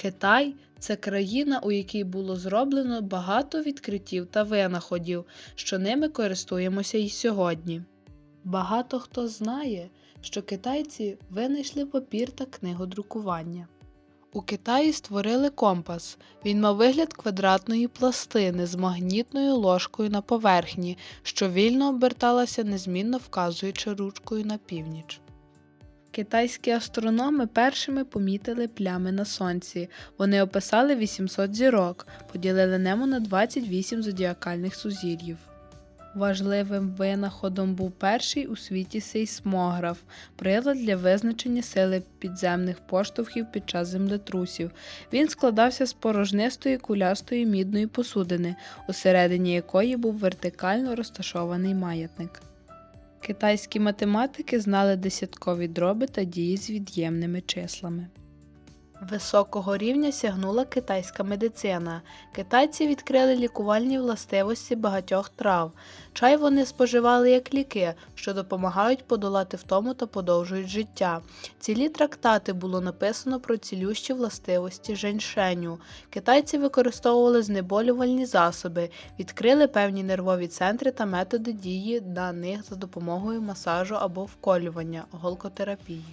Китай це країна, у якій було зроблено багато відкриттів та винаходів, що ними користуємося і сьогодні. Багато хто знає, що китайці винайшли папір та книгодрукування. У Китаї створили компас. Він мав вигляд квадратної пластини з магнітною ложкою на поверхні, що вільно оберталася, незмінно вказуючи ручкою на північ. Китайські астрономи першими помітили плями на сонці. Вони описали 800 зірок, поділили небо на 28 зодіакальних сузір'їв. Важливим винаходом був перший у світі сейсмограф, прилад для визначення сили підземних поштовхів під час землетрусів. Він складався з порожнистої кулястої мідної посудини, усередині якої був вертикально розташований маятник. Китайські математики знали десяткові дроби та дії з від'ємними числами. Високого рівня сягнула китайська медицина. Китайці відкрили лікувальні властивості багатьох трав. Чай вони споживали як ліки, що допомагають подолати втому та подовжують життя. Цілі трактати було написано про цілющі властивості женьшеню. Китайці використовували знеболювальні засоби, відкрили певні нервові центри та методи дії на них за допомогою масажу або вколювання голкотерапії.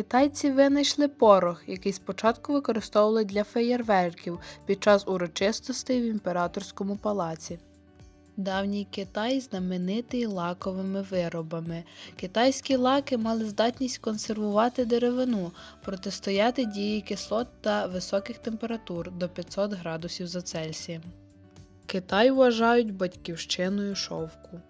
Китайці винайшли порох, який спочатку використовували для феєрверків під час урочистостей в імператорському палаці. Давній Китай знаменитий лаковими виробами. Китайські лаки мали здатність консервувати деревину, протистояти дії кислот та високих температур до 500 градусів за Цельсієм. Китай вважають батьківщиною шовку.